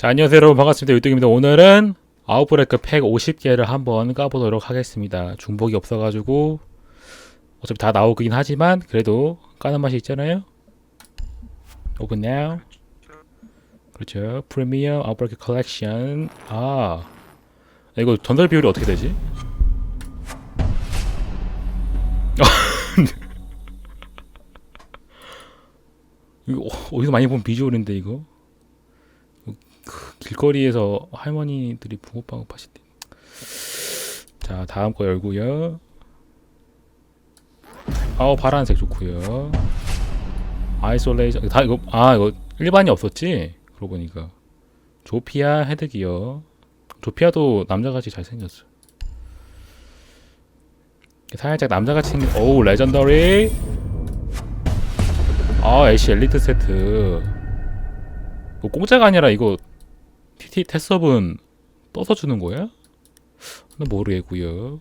자, 안녕하세요 여러분 반갑습니다. 유뚱입니다. 오늘은 아웃브레이크 팩 50개를 한번 까보도록 하겠습니다. 중복이 없어가지고 어차피 다 나오긴 하지만 그래도 까는 맛이 있잖아요. Open now. 그렇죠. 프리미엄 아웃브레이크 컬렉션. 아, 이거 전달 비율이 어떻게 되지? 이거 어- 어디서 많이 본 비주얼인데 이거? 그 길거리에서 할머니들이 붕어빵 파실 때. 자, 다음 거 열고요. 아우 파란색 좋고요. 아이솔레이션 다 이거 아 이거 일반이 없었지? 그러고 보니까 조피아 헤드기어. 조피아도 남자같이 잘생겼어. 살짝 남자같이 생긴 오우 레전더리. 아 애쉬 엘리트 세트. 이거 공짜가 아니라 이거 TT 테스업은 떠서 주는 거야? 나 모르겠고요.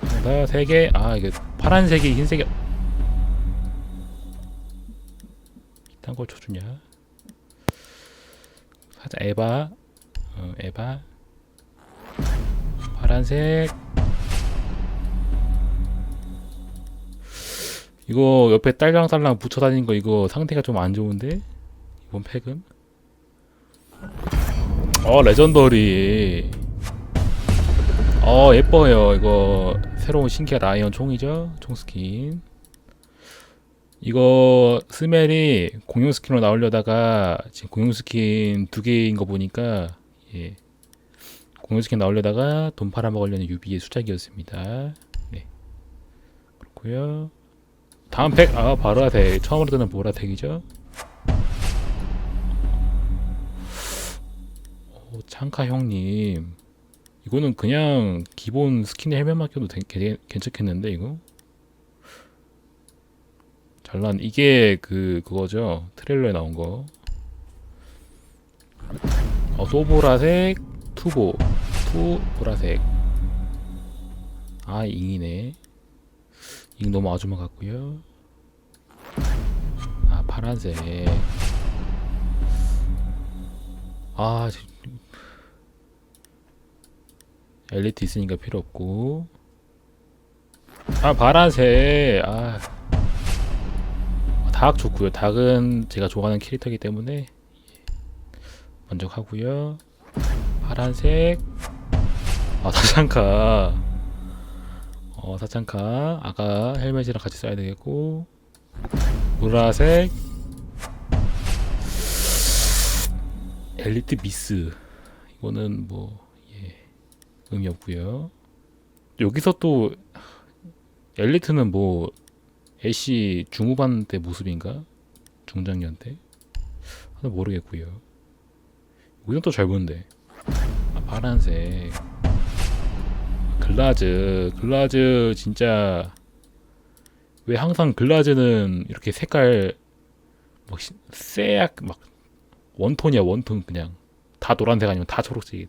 하나 세 개. 아 이게 파란색이 흰색이 이딴 걸 쳐주냐? 살짝 에바, 어, 에바, 파란색. 이거 옆에 딸랑딸랑 붙여 다니는 거 이거 상태가 좀 안 좋은데 이번 팩은? 어 레전더리. 어 예뻐요. 이거 새로운 신기한 라이언 총이죠? 총 스킨. 이거 스멜이 공용 스킨으로 나오려다가 지금 공용 스킨 두 개인 거 보니까 예. 공용 스킨 나오려다가 돈 팔아먹으려는 유비의 수작이었습니다. 네. 그렇고요. 다음 팩아 보라색. 처음으로 뜨는 보라색이죠 오, 창카 형님 이거는 그냥 기본 스킨 헬멧 맡겨도 되, 게, 괜찮겠는데 이거? 잘난 이게 그 그거죠 트레일러에 나온 거. 어 소보라색 투보 투 보라색. 아 잉이네. 잉 너무 아주마 같고요. 아 파란색. 아 지- 엘리트 있으니까 필요 없고. 아 파란색. 아. 닭 좋고요. 닭은 제가 좋아하는 캐릭터이기 때문에 만족하고요. 파란색. 아 사창카. 어 사창카. 아까 헬멧이랑 같이 써야 되겠고. 보라색. 엘리트 미스. 이거는 뭐 예. 의미 없고요. 여기서 또 엘리트는 뭐 애쉬 중후반 때 모습인가? 중장년 때? 하나 모르겠고요. 여기는 또 잘 보는데. 아, 파란색. 글라즈. 글라즈 진짜 왜 항상 글라즈는 이렇게 색깔 막 시- 새약 막 원톤이야 원톤 그냥 다 노란색 아니면 다 초록색이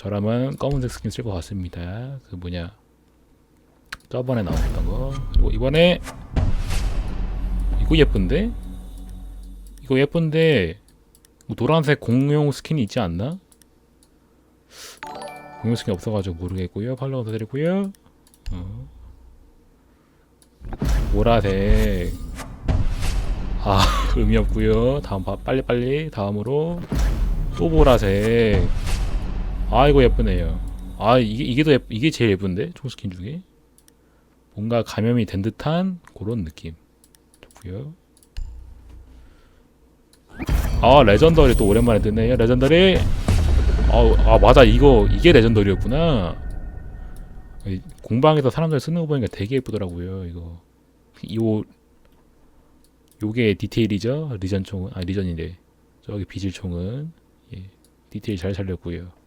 저라면 검은색 스킨 쓸 것 같습니다. 그 뭐냐 저번에 나왔던 거 그리고 이번에 이거 예쁜데 이거 예쁜데 뭐 노란색 공용 스킨이 있지 않나? 공용 스킨 없어가지고 모르겠고요. 팔로우 드리고요. 어. 보라색 아 의미 없고요. 다음 봐 빨리 빨리 다음으로 또 보라색 아 이거 예쁘네요. 아 이게 이게 더 예쁘, 이게 제일 예쁜데 총 스킨 중에 뭔가 감염이 된 듯한 그런 느낌 좋고요. 아 레전더리 또 오랜만에 뜨네요. 레전더리. 아, 아 맞아 이거 이게 레전더리였구나. 이 공방에서 사람들 쓰는 거 보니까 되게 예쁘더라고요. 이거 요 요게 디테일이죠. 리전 총은 아 리전이래. 저기 비질 총은 예, 디테일 잘 살렸고요.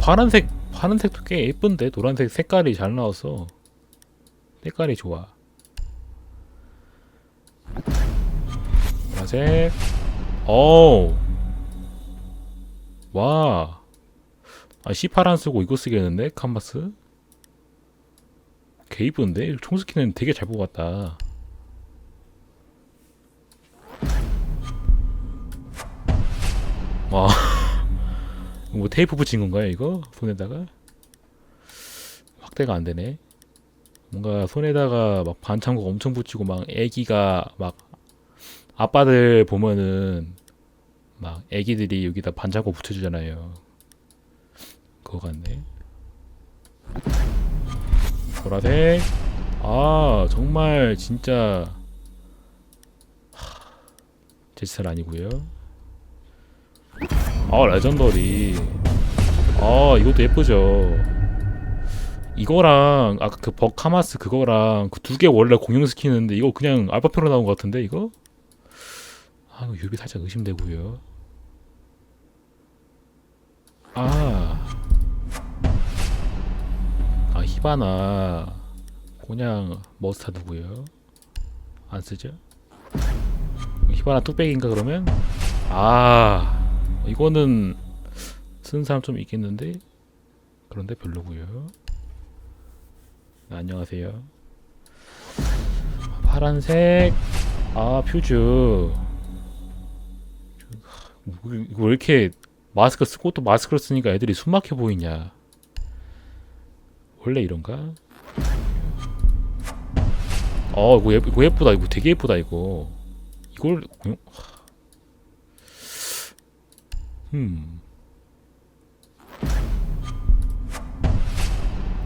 파란색 파란색도 꽤 예쁜데 노란색 색깔이 잘 나와서 색깔이 좋아 보라색 어우 와 아, C8 안 쓰고 이거 쓰겠는데? 칸바스? 개 이쁜데? 총스키는 되게 잘 뽑았다. 뭐 테이프 붙인 건가요, 이거? 손에다가? 확대가 안 되네. 뭔가 손에다가 막 반창고 엄청 붙이고 막 애기가 막 아빠들 보면은 막 애기들이 여기다 반창고 붙여주잖아요. 그거 같네. 보라색. 아 정말 진짜 하, 제 스타일 아니고요. 아 레전더리. 아 이것도 예쁘죠. 이거랑 아까 그 버카마스 그거랑 그 두 개 원래 공용 스킨인데 이거 그냥 알파표로 나온 것 같은데 이거? 아 이거 유비 살짝 의심되고요. 아. 아 히바나 그냥 머스타드고요. 안 쓰죠? 히바나 뚝배기인가 그러면? 아 이거는 쓰는 사람 좀 있겠는데? 그런데 별로고요. 네, 안녕하세요. 파란색. 아 퓨즈. 뭐, 이거 왜 이렇게 마스크 쓰고 또 마스크를 쓰니까 애들이 숨막혀 보이냐? 원래 이런가? 어 이거, 예쁘, 이거 예쁘다. 이거 되게 예쁘다 이거. 이걸 공용 음.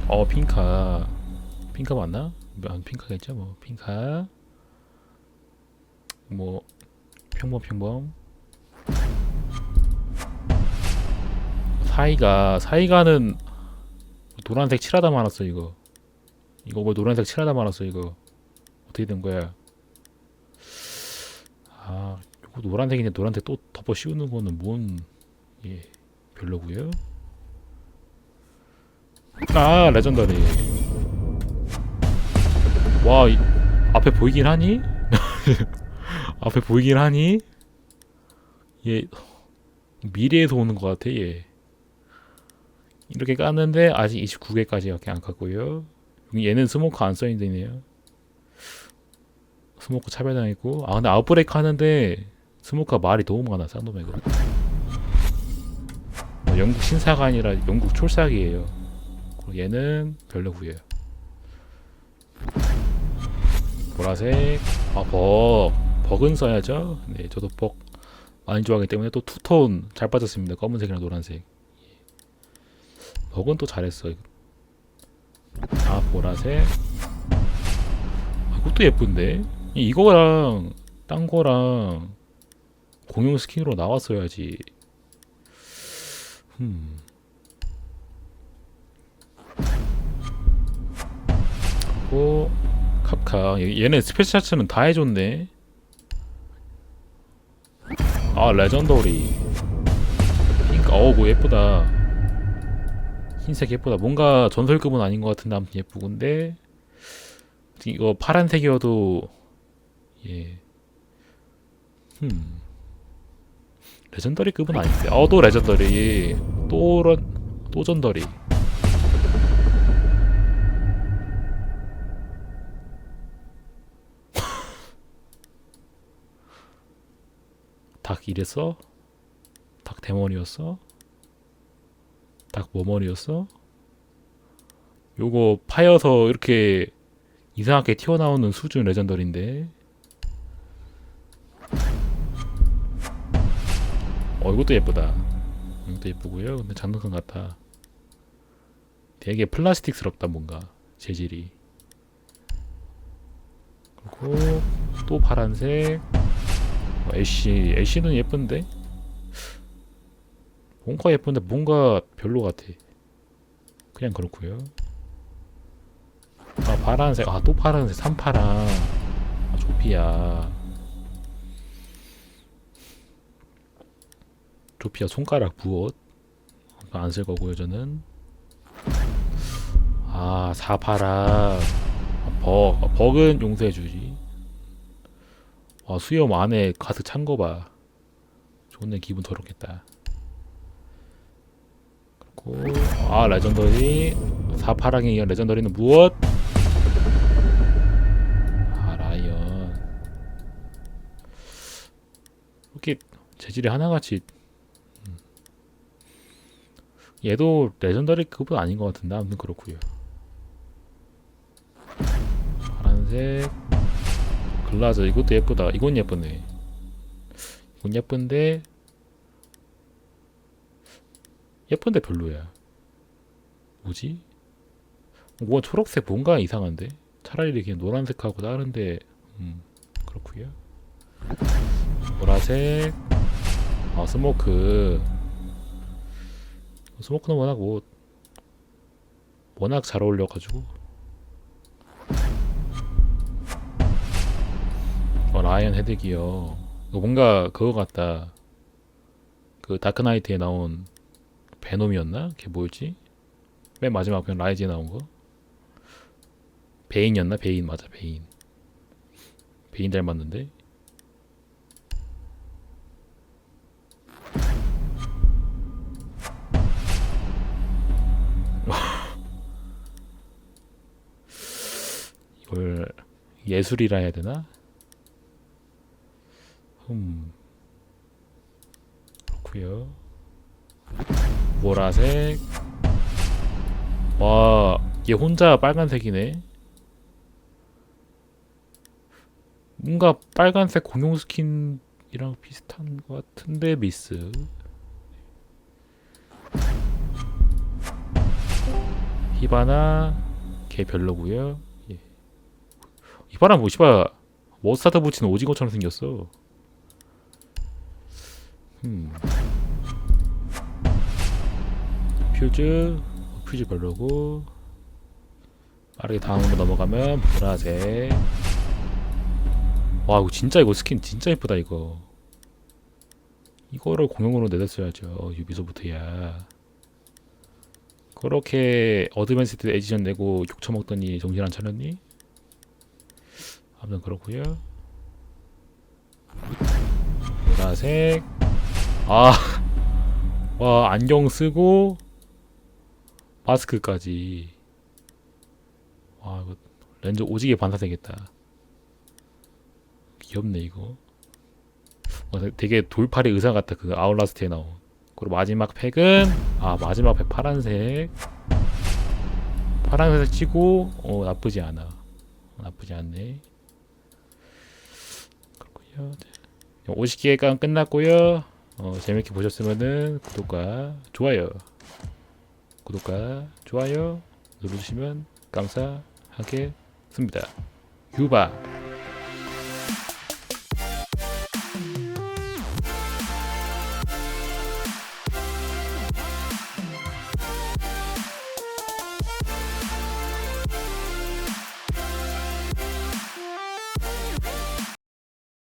어 핑카. 핑카 맞나? 아, 핑카겠죠 뭐. 핑카. 뭐 평범 평범. 사이가 사이가는 노란색 칠하다 말았어 이거. 이거 뭐 노란색 칠하다 말았어 이거. 어떻게 된 거야? 아 이거 노란색인데 노란색 또 덮어 씌우는 거는 뭔 예, 별로고요. 아 레전더리. 와 이, 앞에 보이긴 하니? 앞에 보이긴 하니? 얘 미래에서 오는 것 같아 얘 이렇게 깠는데 아직 29개까지밖에 안 깠고요. 얘는 스모크 안 써있네요. 스모크 차별당했고. 아 근데 아웃브레이크 하는데 스모크가 말이 너무 많아 쌍놈의 거 어, 영국 신사가 아니라 영국 촐싹이에요. 얘는 별로고요. 보라색. 아 벅. 벅은 써야죠. 네 저도 벅 많이 좋아하기 때문에 또 투톤 잘 빠졌습니다. 검은색이랑 노란색. 벅은 또 잘했어 아 보라색. 아, 이것도 예쁜데? 이- 이거랑 딴 거랑 공용 스킨으로 나왔어야지 음. 그리고 카카 얘- 얘네 스페셜 차츠는 다 해줬네. 아 레전더리. 핑크 어우 예쁘다. 흰색 예쁘다. 뭔가 전설급은 아닌 것 같은데 아무튼 예쁘군데. 이거 파란색이어도 예. 음. 레전더리급은 아닌데 어또 레전더리 또 런 또 전더리 닭 이랬어? 닭 대머리였어? 닭 뭐머리였어? 요거 파여서 이렇게 이상하게 튀어나오는 수준 레전더리인데 어 이것도 예쁘다. 이것도 예쁘고요. 근데 장난감 같아. 되게 플라스틱스럽다 뭔가. 재질이. 그리고 또 파란색. 어, 애쉬 애쉬는 예쁜데? 뭔가 예쁜데 뭔가 별로 같아. 그냥 그렇고요. 아 파란색. 아 또 파란색. 삼파랑. 아 조피아 루피아 손가락 무엇 안쓸 거고요 저는. 아 사파라 아, 버그. 아, 버그는 용서해 주지. 와 수염 안에 가득 찬 거 봐. 좋네 기분 더럽겠다. 그리고 아 레전더리. 사파랑에 이어 레전더리는 무엇? 아 라이언. 이렇게 재질이 하나같이 얘도 레전더리 급은 아닌 것 같은데 아무튼 그렇고요. 파란색 글라즈 이것도 예쁘다. 이건 예쁘네. 이건 예쁜데 예쁜데 별로야. 뭐지? 뭐 초록색 뭔가 이상한데? 차라리 이렇게 노란색하고 다른데 음 그렇고요. 보라색 아 스모크 스모크는 워낙 뭐 워낙 잘 어울려가지고 어 라이언 헤드기어 뭔가 그거 같다 그 다크나이트에 나온 베놈이었나? 걔 뭐였지? 맨 마지막 편 라이즈에 나온 거 베인이었나? 베인 맞아 베인 베인 닮았는데 이걸 예술이라 해야 되나? 음 그렇구요 보라색 와, 얘 혼자 빨간색이네. 뭔가 빨간색 공용 스킨이랑 비슷한 것 같은데 미스. 히바나 걔 별로고요. 예. 히바나 뭐 씨발 머스타드 붙인 오징어처럼 생겼어. 음. 퓨즈 퓨즈 별로고 빠르게 다음으로 넘어가면 보라색 와 이거 진짜 이거 스킨 진짜 예쁘다 이거 이거를 공용으로 내놨어야죠 유비소프트야 그렇게 어드밴스드 에디션 내고 욕 처먹더니 정신 안 차렸니? 아무튼 그렇고요. 보라색 아 와 안경 쓰고 마스크까지. 와 이거 렌즈 오지게 반사되겠다. 귀엽네 이거. 어, 되게 돌팔이 의사 같다 그 아웃라스트에 나온. 그리고 마지막 팩은 아 마지막 팩 파란색. 파란색 치고 어 나쁘지 않아. 어, 나쁘지 않네 50개가 끝났고요. 어, 재밌게 보셨으면은 구독과 좋아요. 구독과 좋아요 눌러주시면 감사하겠습니다. 유바